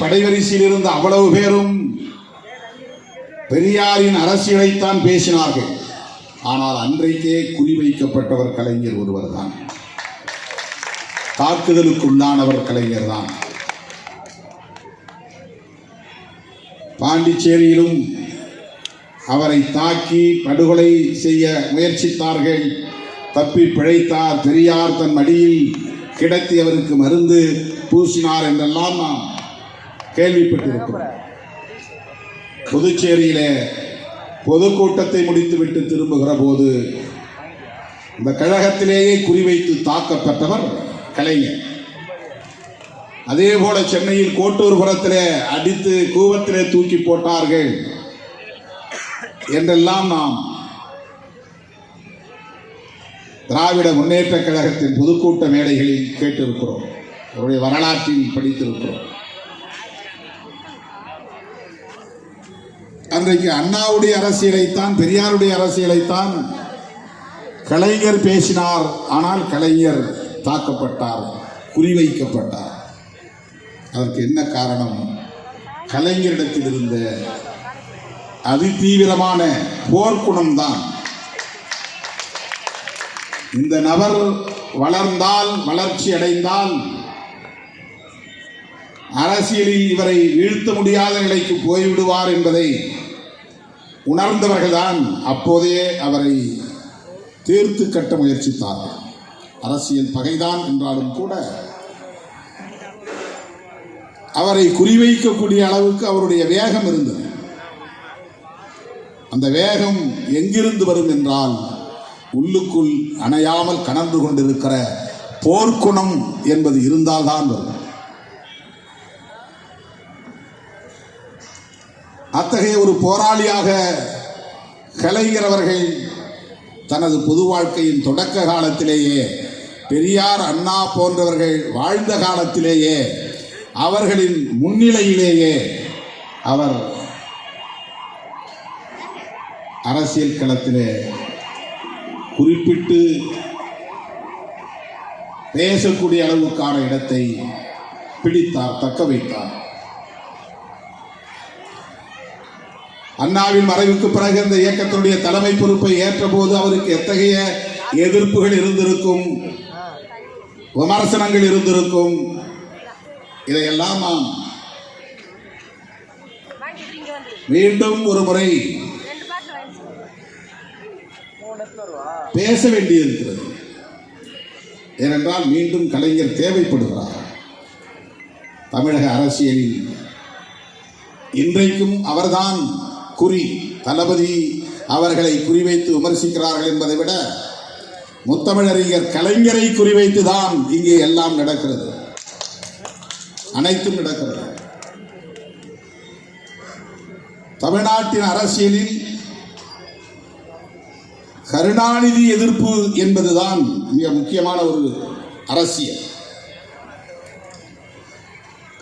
படைவரிசையில் இருந்த அவ்வளவு பேரும் பெரியாரின் அரசியலைத்தான் பேசினார்கள். ஆனால் அன்றைக்கே குறிவைக்கப்பட்டவர் கலைஞர் ஒருவர் தான் தாக்குதலுக்குள்ளானவர் கலைஞர் தான் பாண்டிச்சேரியிலும் அவரை தாக்கி படுகொலை செய்ய முயற்சித்தார்கள். தப்பி பிழைத்தார். பெரியார் தன் மடியில் கிடத்தி அவருக்கு மருந்து பூசினார் என்றெல்லாம் நாம் கேள்விப்பட்டிருக்கிறோம். புதுச்சேரியிலே பொதுக்கூட்டத்தை முடித்துவிட்டு திரும்புகிற போது இந்த கழகத்திலேயே குறிவைத்து தாக்கப்பட்டவர் கலைஞர். அதே போல சென்னையில் கோட்டூர்புரத்திலே அடித்து கூவத்திலே தூக்கி போட்டார்கள் என்றெல்லாம் நாம் திராவிட முன்னேற்ற கழகத்தின் பொதுக்கூட்ட மேடைகளில் கேட்டிருக்கிறோம். அவருடைய வரலாற்றில் படித்திருக்கிறோம். அன்றைக்கு அண்ணாவுடைய அரசியலைத்தான் பெரியாருடைய அரசியலைத்தான் கலைஞர் பேசினார் ஆனால் கலைஞர் தாக்கப்பட்டார் குறிவைக்கப்பட்டார். அதற்கு என்ன காரணம்? கலைஞரிடத்தில் இருந்த அதிதீவிரமான போர்க்குணம்தான் இந்த நபர் வளர்ந்தால் வளர்ச்சி அடைந்தால் அரசியலில் இவரை வீழ்த்த முடியாத நிலைக்கு போய்விடுவார் என்பதை உணர்ந்தவர்கள்தான் அப்போதே அவரை தீர்த்து கட்ட முயற்சித்தார்கள். அரசியல் பகைதான் என்றாலும் கூட அவரை குறிவைக்கக்கூடிய அளவுக்கு அவருடைய வேகம் இருந்தது. அந்த வேகம் எங்கிருந்து வரும் என்றால் உள்ளுக்குள் அணையாமல் கணந்து கொண்டிருக்கிற போர்க்குணம் என்பது இருந்தால்தான் வரும். அத்தகைய ஒரு போராளியாக கலைஞர் அவர்கள் தனது பொது வாழ்க்கையின் தொடக்க காலத்திலேயே பெரியார் அண்ணா போன்றவர்கள் வாழ்ந்த காலத்திலேயே அவர்களின் முன்னிலையிலேயே அவர் அரசியல் களத்திலே குறிப்பிட்டு பேசக்கூடிய அளவுக்கான இடத்தை பிடித்தார் தக்க வைத்தார். அண்ணாவின் மறைவுக்கு பிறகு இந்த இயக்கத்தினுடைய தலைமை பொறுப்பை ஏற்றபோது அவருக்கு எத்தகைய எதிர்ப்புகள் இருந்திருக்கும்? விமர்சனங்கள் இருந்திருக்கும்? இதையெல்லாம் நாம் மீண்டும் ஒரு முறை பேச வேண்டியிருக்கிறது. ஏனென்றால் மீண்டும் கலைஞர் தேவைப்படுகிறார். தமிழக அரசியலில் இன்றைக்கும் அவர்தான் குறி தளபதி அவர்களை குறிவைத்து விமர்சிக்கிறார்கள் என்பதை விட முத்தமிழறிஞர் கலைஞரை குறிவைத்து தான் இங்கே எல்லாம் நடக்கிறது. அனைத்தும் நடக்கிறது. தமிழ்நாட்டின் அரசியலில் கருணாநிதி எதிர்ப்பு என்பதுதான் மிக முக்கியமான ஒரு அரசியல்.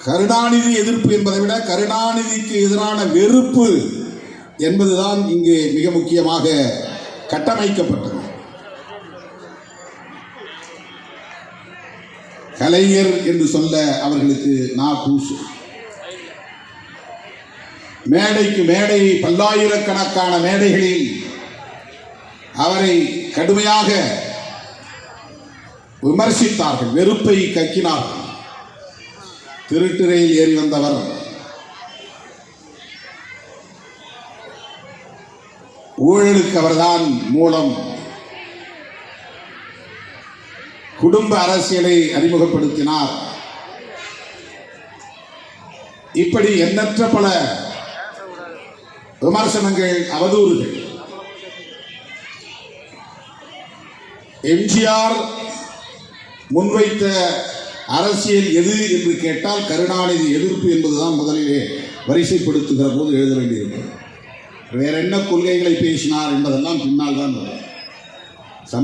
கருணாநிதி எதிர்ப்பு என்பதை விட கருணாநிதிக்கு எதிரான வெறுப்பு என்பதுதான் இங்கு மிக முக்கியமாக கட்டமைக்கப்பட்டது. கலைஞர் என்று சொல்ல அவர்களுக்கு நா கூசு மேடைக்கு மேடை பல்லாயிரக்கணக்கான மேடைகளில் அவரை கடுமையாக விமர்சித்தார்கள் வெறுப்பை கக்கினார்கள். திருட்டு ரயில் ஏறி வந்தவர் ஊழலுக்கு அவர்தான் மூலம். குடும்ப அரசியலை அறிமுகப்படுத்தினார். இப்படி எண்ணற்ற பல விமர்சனங்கள் அவதூறுகள். எம்ஜிஆர் முன்வைத்த அரசியல் எது என்று கேட்டால் கருணாநிதி எதிர்ப்பு என்பதுதான் முதலிலே வரிசைப்படுத்துகிற போது எழுத வேண்டியிருக்கும் வேற என்ன கொள்கைகளை பேசினார் என்பதெல்லாம் பின்னால் தான் வரும்.